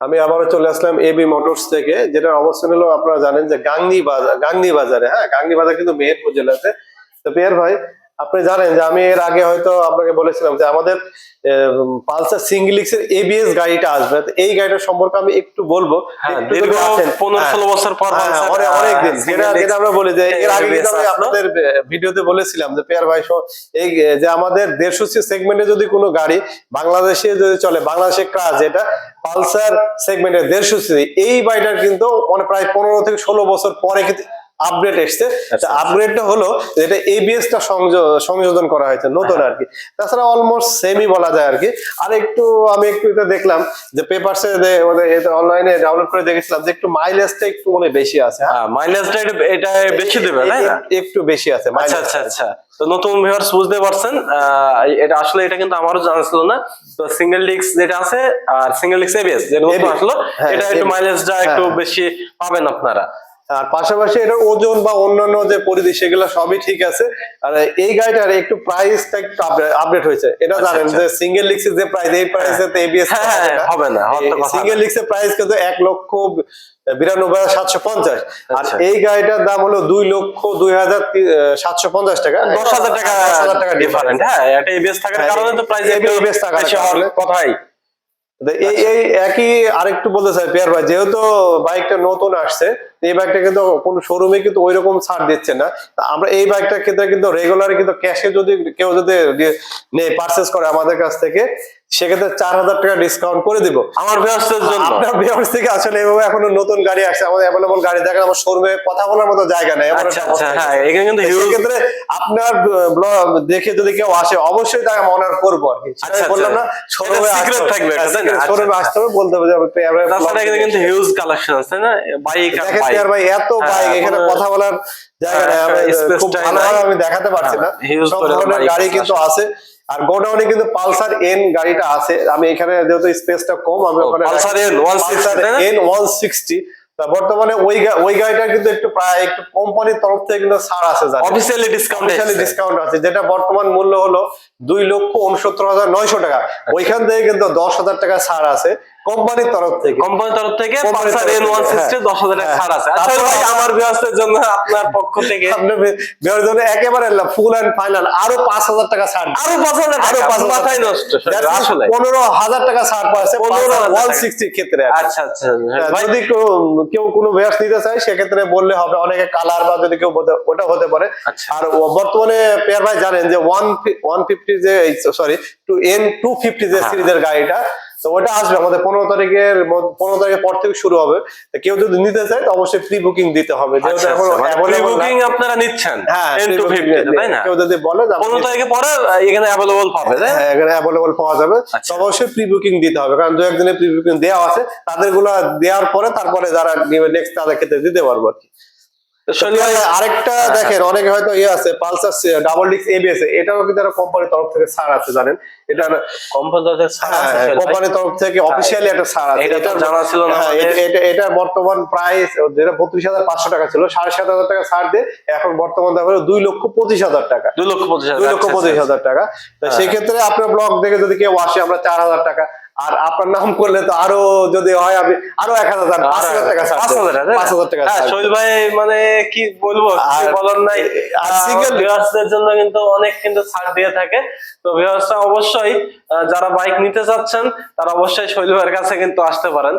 আমি আবারও চলে আসলাম এবি মোটরস থেকে, যেটার অবস্থান হলো আপনারা জানেন যে গাংনি বাজার গাংনি বাজারে হ্যাঁ গাংনি বাজার কিন্তু মেহেরপুর জেলাতে। তো পেয়ার ভাই আপনি জানেন যে আমি এর আগে হয়তো আপনাকে বলেছিলাম যে আমাদের পালসার সিঙ্গিলিক্স এর এবিএস গাড়িটা আসবে এই গাড়িটা সম্পর্কে আমি একটু বলব হ্যাঁ, পনেরো হ্যাঁ। ষোলো বছর পর হ্যাঁ, Pulsar, অনেক অনেক দিন আহ, যেটা আমরা বলি যে এর আগে। আপনাদের ভিডিওতে বলেছিলাম যে পেয়ার ভাই এই যে আমাদের দেড়শো সেগমেন্টে যদি কোনো গাড়ি বাংলাদেশে যদি চলে বাংলাদেশে কাজ এটা পালসার সেগমেন্টের দেড়শো সি এই বাইটার কিন্তু মানে প্রায় পনেরো থেকে ষোলো বছর পরে কিন্তু আপডেট এসছে। আপগ্রেডটা হলো যেটা এবিএস টা সংযোজন করা হয়েছে নতুন হ্যাঁ। আর কি তাছাড়া অলমোস্ট সেমই বলা যায় আর কি আর একটু আমি একটু এটা দেখলাম যে পেপারসে অনলাইনে ডাউনলোড করে দেখেছিলাম যে একটু মাইলেজটা একটু মানে বেশি আছে হ্যাঁ। হ্যাঁ মাইলেজটা এটা বেশি দেবে তাই না? একটু বেশি আছে আচ্ছা আচ্ছা আচ্ছা। তো নতুন ভিউয়ার্স বুঝতে পারছেন আহ, এটা আসলে এটা কিন্তু আমারও জানা ছিল না। তো সিঙ্গেল ডিস্ক যেটা আছে আর সিঙ্গেল ডিস্ক এবিএস যেটা নতুন আসলো হ্যাঁ, এটা একটু মাইলেজটা হ্যাঁ, একটু হ্যাঁ। বেশি পাবেন আপনারা। আর পাশাপাশি এটার ওজন বা অন্যান্য যে পরিধি সেগুলো সবই ঠিক আছে। আর এই গাড়িটার একটু প্রাইসটা একটু আপডেট হয়েছে। এটা আচ্ছা, জানেন আচ্ছা। যে সিঙ্গেল লিক্সের যে প্রাইস এই প্রাইসে তো এবিএস হ্যাঁ, হ্যাঁ, হবে না, সিঙ্গেল লিক্সের প্রাইস কিন্তু এক লক্ষ বিরানব্বই হাজার সাতশো পঞ্চাশ। আর আচ্ছা। এই গাড়িটার দাম হলো দুই লক্ষ দুই হাজার সাতশো পঞ্চাশ টাকা। দশ হাজার টাকা দশ হাজার টাকা ডিফারেন্ট হ্যাঁ এটা এবিএস থাকার হ্যাঁ, কারণে তো প্রাইস হওয়ার কারণে। কথাই। এই একই আরেকটু বলতে চাই, পেয়ার ভাই, যেহেতু বাইকটা নতুন আসছে এই বাইকটা কিন্তু কোন শোরুমে কিন্তু ওই রকম ছাড় দিচ্ছে না। আমরা এই বাইকটার ক্ষেত্রে কিন্তু রেগুলার কিন্তু ক্যাশে যদি কেউ যদি পারচেস করে আমাদের কাছ থেকে সেক্ষেত্রে চার হাজার টাকা ডিসকাউন্ট করে দিব। আমার ভিউয়ার্সদের জন্য। আপনার বিহার থেকে আসলে এভাবে এখনও নতুন গাড়ি আসছে আমাদের অ্যাভেলেবল গাড়ি দেখেন আমার শোরুমে কথা বলার মতো জায়গা নেই আচ্ছা আচ্ছা হ্যাঁ এখানে কিন্তু হিউজ সেক্ষেত্রে আপনার ব্লগ দেখে যদি কেউ আসে অবশ্যই তাকে অনার করব আর কি। আচ্ছা, বললাম না। শোরুমে থাকবে না? শোরুমে। আসতে হবে বলতে হবে যে আমি তাছাড়া এখানে কিন্তু হিউজ কালেকশন আছে তাই না? বাইক আর বাইক ভাই এত হ্যাঁ, বাইক এখানে কথা বলার জায়গা নেই। হ্যাঁ, আমি দেখাতে পারছি না। হ্যাঁ, গাড়ি কিন্তু আছে। আর গোডাউনে কিন্তু পালসার এন গাড়িটা আছে। আমি এখানে যেহেতু স্পেসটা কম আমি ওখানে Pulsar N 160 N one sixty বর্তমানে ওই ওই গাড়িটা কিন্তু একটু প্রায় একটু কোম্পানির তরফ থেকে কিন্তু ছাড় আছে অফিসিয়ালি ডিসকাউন্ট অফিসিয়ালি ডিসকাউন্ট আছে যেটা বর্তমান মূল্য হলো দুই লক্ষ উনসত্তর হাজার নয়শো টাকা। আচ্ছা। ওইখান থেকে কিন্তু দশ হাজার টাকা ছাড় আছে কোম্পানির তরফ থেকে। কোম্পানির তরফ থেকে পালসার এন ওয়ান সিক্সটি হ্যাঁ। দশ হাজার টাকা হ্যাঁ। ছাড় আছে। আচ্ছা ভাই আমার জন্য আপনার পক্ষ থেকে আপনার জন্য একেবারে ফুল এন্ড ফাইনাল আরও পাঁচ হাজার টাকা ছাড়। আরও পাঁচ হাজার আরও পাঁচ মাথায় নষ্ট আসলে। পনেরো হাজার টাকা ছাড় পাচ্ছে 15,000 ওয়ান সিক্সটির ক্ষেত্রে আচ্ছা আচ্ছা হ্যাঁ, ভাই। যদি কেউ কেউ কোনো ব্যাস নিতে চায় সেক্ষেত্রে বললে হবে অনেকে কালার বা যদি কেউ ওটা হতে পারে। আচ্ছা। আর বর্তমানে পেয়ার ভাই জানেন যে ওয়ান ওয়ান ফিফটি যে sorry two N two fifty যে হ্যাঁ। সিরিজের গাড়িটা তো ওটা আসবে আমাদের পনেরো তারিখের পনেরো তারিখের পর থেকে শুরু হবে। কেউ যদি নিতে চায় তো অবশ্যই প্রি বুকিং দিতে হবে। যেহেতু আচ্ছা এখন বুকিং আপনারা নিচ্ছেন। হ্যাঁ তাই না? কেউ যদি বলে পনেরো তারিখে পরে এখানে অ্যাভেলেবল পাবে হ্যাঁ এখানে অ্যাভেলেবল পাওয়া যাবে। আচ্ছা। অবশ্যই প্রি বুকিং দিতে হবে কারণ দু একদিনের প্রি বুকিং দেওয়া আছে। তাদেরগুলো দেওয়ার পরে তারপরে যারা নেক্সট তাদের ক্ষেত্রে দিতে পারব আর কি। আরেকটা হ্যাঁ, দেখেন অনেকে হয়তো ইয়ে আছে পালসার ডাবল ডিক্স এবিএস এটাও কিন্তু কোম্পানির তরফ থেকে ছাড় আছে জানেন? এটা কোম্পানির তরফ থেকে অফিসিয়ালি একটা ছাড় আছে। এটা তো জানা ছিল না হ্যাঁ, এটা- বর্তমান প্রাইস যেটা বত্রিশ হাজার পাঁচশো টাকা ছিল সাড়ে সাত হাজার টাকা ছাড় দিয়ে এখন বর্তমান দাম হলো দুই লক্ষ পঁচিশ হাজার টাকা। দুই লক্ষ পঁচিশ দুই লক্ষ পঁচিশ। হাজার টাকা। হ্যাঁ। সেই ক্ষেত্রে আপনার ব্লগ দেখে যদি কেউ আসে আমরা চার হাজার টাকা আর আপনার নাম করলে তো আরও যদি হয় আমি আরও এক হাজার পাঁচ হাজার টাকা পাঁচ হাজার টাকা, পাঁচ হাজার টাকা হ্যাঁ। শৈল ভাই মানে কি বলব আর- বলার নাই। আর সিঙ্গেল ভিউয়ার্সদের জন্য কিন্তু অনেক কিন্তু ছাড় দিয়ে থাকে। তো ভিউয়ার্সরা অবশ্যই যারা বাইক নিতে চাচ্ছেন তারা অবশ্যই শৈল ভাইয়ের কাছে কিন্তু আসতে পারেন।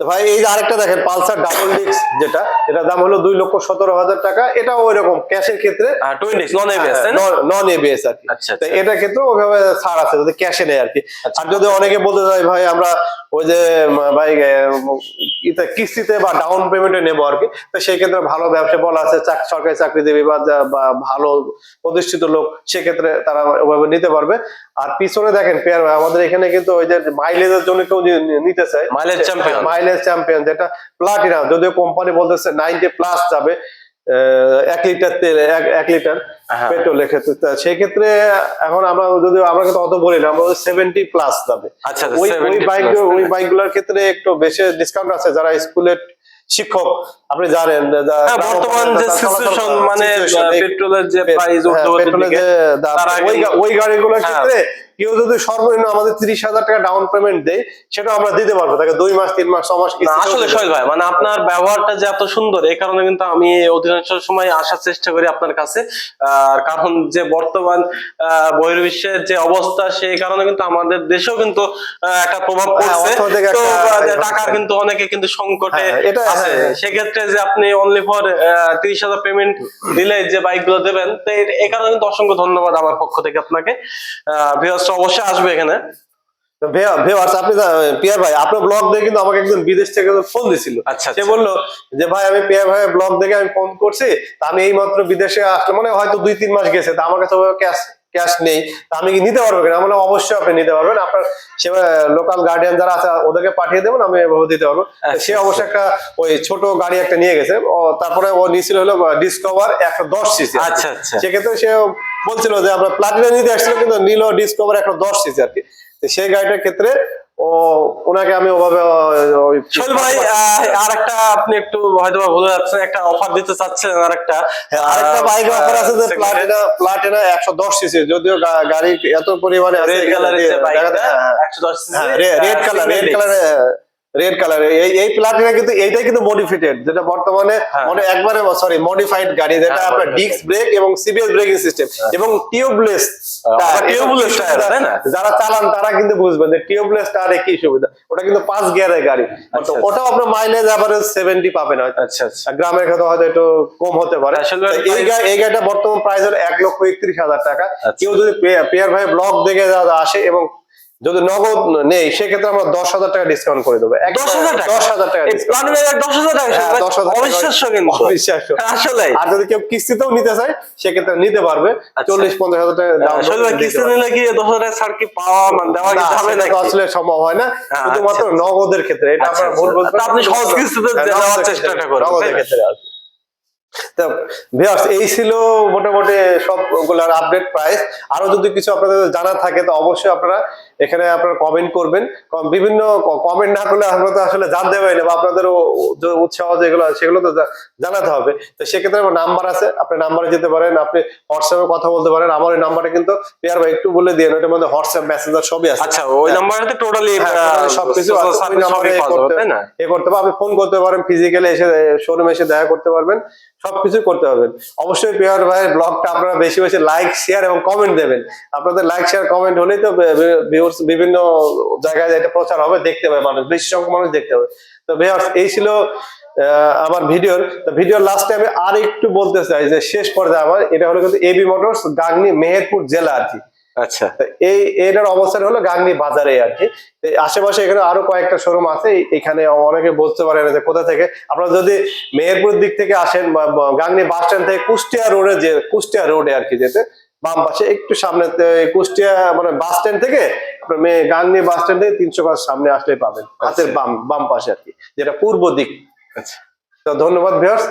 ভাই এই যে আরেকটা দেখেন পালসার ডাবল ডিক্স যেটা এটার দাম হলো দুই লক্ষ সতেরো হাজার টাকা। এটাও ওই রকম ক্যাশের ক্ষেত্রে। নন এবিএস না? নন এবিএস আর কি। আচ্ছা, আচ্ছা। এটার ক্ষেত্রে ওইভাবে ছাড় আছে যদি ক্যাশে নেয় আর কি। আচ্ছা। আর যদি অনেকে বলতে চাই ভাই আমরা ওই যে ভাই কিস্তিতে বা ডাউন পেমেন্টে নেব আর কি তো সেই ক্ষেত্রে ভালো ব্যবসা বলা আছে সরকারি চাকরিজীবী বা যা- বা ভালো প্রতিষ্ঠিত লোক সেক্ষেত্রে তারা ওইভাবে নিতে পারবে। আর পিছনে দেখেন পেয়ার আমাদের এখানে কিন্তু ওই যে মাইলেজের জন্য কেউ নিতে চায়। Mileage champion। মাইলেজ চ্যাম্পিয়ন যেটা প্লাটিনাম যদিও কোম্পানি বলতেছে নাইনটি প্লাস যাবে এক লিটার তেল এক লিটার হ্যাঁ। পেট্রোলের ক্ষেত্রে তা সেই ক্ষেত্রে এখন আমরা যদি আমরা কিন্তু অত বলি না আমরা সেভেন্টি প্লাস দামে আচ্ছা ওই ওই বাইক ওই বাইকগুলোর ক্ষেত্রে একটু বেশি ডিসকাউন্ট আছে যারা স্কুলের শিক্ষক আপনি জানেন হ্যাঁ, বর্তমান যে সিচুয়েশন মানে পেট্রোলের যে প্রাইস হ্যাঁ, ওই গাড়িগুলোর। ক্ষেত্রে কেউ যদি সর্বনিম্ন আমাদের তিরিশ হাজার টাকা ডাউন পেমেন্ট দেয় সেটা আমরা দিতে পারব। তাকে দুই মাস তিন মাস ছ মাস আসলে সোহেল ভাই মানে আপনার ব্যবহারটা যে এত সুন্দর এই কারণে কিন্তু আমি অধিকাংশ সময় আসার চেষ্টা করি আপনার কাছে। আর কারণ যে বর্তমান বহির্বিশ্বের যে অবস্থা সেই কারণে কিন্তু আমাদের দেশেও কিন্তু একটা প্রভাব হ্যাঁ, পড়ছে। টাকার কিন্তু অনেকে কিন্তু সংকটে হ্যাঁ, আছে। হ্যাঁ। সেক্ষেত্রে যে আপনি অনলি ফর তিরিশ হাজার পেমেন্ট দিলে যে বাইকগুলো দেবেন তো এই কারণে কিন্তু অসংখ্য ধন্যবাদ আমার পক্ষ থেকে আপনাকে। ভিউয়ার্স অবশ্যই আসবে এখানে। ভিউয়ার্স, আপনি পিয়ার ভাই আপনার ব্লগ দেখে কিন্তু আমাকে একজন বিদেশ থেকে ফোন দিছিল। আচ্ছা, সে আচ্ছা। বলল যে ভাই আমি পিয়ার ভাইয়ের ব্লগ দেখে আমি ফোন করছি আমি এই মাত্র বিদেশে আসলে মানে হয়তো দুই তিন মাস গেছে তা আমার কাছে ক্যাশ ক্যাশ নেই। তা আমি কি নিতে পারব কিনা? অবশ্যই আপনি নিতে পারবেন। আপনার সে লোকাল গার্ডিয়ান যারা আছে ওদেরকে পাঠিয়ে দেবেন আমি এভাবে দিতে পারব। সে আচ্ছা, অবশ্যই একটা ওই ছোট গাড়ি একটা নিয়ে গেছে। তারপরে ও নিয়েছিল হলো ডিসকভার একশো দশ সিসি। আচ্ছা আচ্ছা। সেক্ষেত্রে সে বলছিল যে আমরা প্লাটিনা নিতে আসছিল কিন্তু নিল ডিসকভার একশো দশ সিসি আর কি। সেই গাড়িটার ক্ষেত্রে ও ওনাকে আমি ওভাবে ভাই আর একটা আপনি একটু হয়তো ভুলে যাচ্ছেন একটা অফার দিতে চাচ্ছেন আর একটা আরেকটা বাইক অফার আছে যে প্লাটিনা প্লাটিনা একশো দশ সিসি যদিও গাড়ি এত পরিমাণে রেড কালারের red colour red colour red colour এই এই প্লাটিনা কিন্তু এইটাই কিন্তু মডিফিটেড যেটা বর্তমানে হ্যাঁ। মানে একবারে সরি মডিফাইড গাড়ি যেটা হ্যাঁ, আপনার ডিস্ক ব্রেক এবং সিবিএস ব্রেকিং সিস্টেম এবং টিউবলেস আবার tubeless tire, তাই না? যারা চালান তারা কিন্তু বুঝবেন যে টিউবলেস টায়ারে কি সুবিধা। ওটা কিন্তু পাঁচ গিয়ারের গাড়ি। আচ্ছা, তো ওটাও আপনার মাইলেজ আবার সেভেন্টি পাবেন হয়তো। আচ্ছা আচ্ছা। গ্রামের ক্ষেত্রে হয়তো একটু কম হতে পারে। আসলে এই গাড়ি এই গাড়িটা বর্তমান প্রাইস হলো এক লক্ষ একত্রিশ হাজার টাকা। আচ্ছা। কেউ যদি পেয়ার ভাই ব্লগ দেখে আসে এবং যদি নগদ নেই সেক্ষেত্রে আমরা দশ হাজার টাকা ডিসকাউন্ট করে দেবো। দশ হাজার টাকা? দশ হাজার টাকা দশ হাজার হ্যাঁ। আসলে আর যদি কেউ কিস্তিতেও নিতে চায় সেক্ষেত্রে নিতে পারবে। আচ্ছা। চল্লিশ পঞ্চাশ হাজার টাকা কিস্তি নিলে কি দশ হাজার টাকা ছাড় কি পাওয়া? মানে দেওয়া না, আসলে সম্ভব হয় না। আচ্ছা, শুধুমাত্র আচ্ছা। নগদের ক্ষেত্রে। এটা ভুল। বলতে আপনি সহজ কিস্তিতে হ্যাঁ, দেওয়ার নগদের চেষ্টাটা ক্ষেত্রে, নগদের। তো ভিউয়ার্স এই ছিল মোটামুটি সবগুলার আপডেট প্রাইস আরও যদি কিছু আপনাদের জানা থাকে তো অবশ্যই আপনারা এখানে আপনারা কমেন্ট করবেন। বিভিন্ন কমেন্ট না করলে আমরা তো আসলে জানতে পারি না বা আপনাদের উৎসাহ যেগুলো সেগুলো তো জানাতে হবে। তো সেক্ষেত্রে আমার নাম্বার আছে আপনি নাম্বারে যেতে পারেন আপনি হোয়াটসঅ্যাপে কথা বলতে পারেন। আমার ওই নাম্বারে কিন্তু পেয়ার ভাই একটু বলে দিয়ে ওইটার মধ্যে হোয়াটসঅ্যাপ মেসেঞ্জার সবই আছে। আচ্ছা ওই নাম্বারতে টোটালি হ্যাঁ, সবকিছু আছে, এ করতে- তাই না? এ করতে পারবেন আপনি ফোন করতে পারেন ফিজিক্যালি এসে শোরুমে এসে দেখা করতে পারবেন। সবকিছু করতে পারবেন। অবশ্যই পেয়ার ভাইয়ের ব্লগটা আপনারা বেশি বেশি লাইক শেয়ার এবং কমেন্ট দেবেন। আপনাদের লাইক শেয়ার কমেন্ট হলেই তো বিভিন্ন জায়গায় এটা প্রচার হবে, দেখতে পাবে মানুষ, বেশি সংখ্যক মানুষ দেখতে পাবে। তো ভিউয়ার্স এই ছিল আমার ভিডিওর ভিডিওর লাস্টে আমি আর একটু বলতে চাই যে, শেষ পর্যায়ে আমার, এটা হলো কিন্তু এবি মোটরস গাগনি মেহেরপুর জেলা আর কি। আচ্ছা। এই এটার অবস্থান হলো গাংনি বাজারে আর কি। আশেপাশে এখানে আরও কয়েকটা শোরুম আছে এখানে অনেকে বুঝতে পারে না যে কোথা থেকে। আপনারা যদি মেহেরপুর দিক থেকে আসেন গাংনি বাস স্ট্যান্ড থেকে কুষ্টিয়া রোডে যে কুষ্টিয়া রোডে আর কি যেতে বাম পাশে একটু সামনে কুষ্টিয়া মানে বাস স্ট্যান্ড থেকে গাংনি বাস স্ট্যান্ড থেকে তিনশো গাছ সামনে আসলে পাবেন হাতের বাম বাম পাশে আর কি যেটা পূর্ব দিক। আচ্ছা। তো ধন্যবাদ ভিউয়ার্স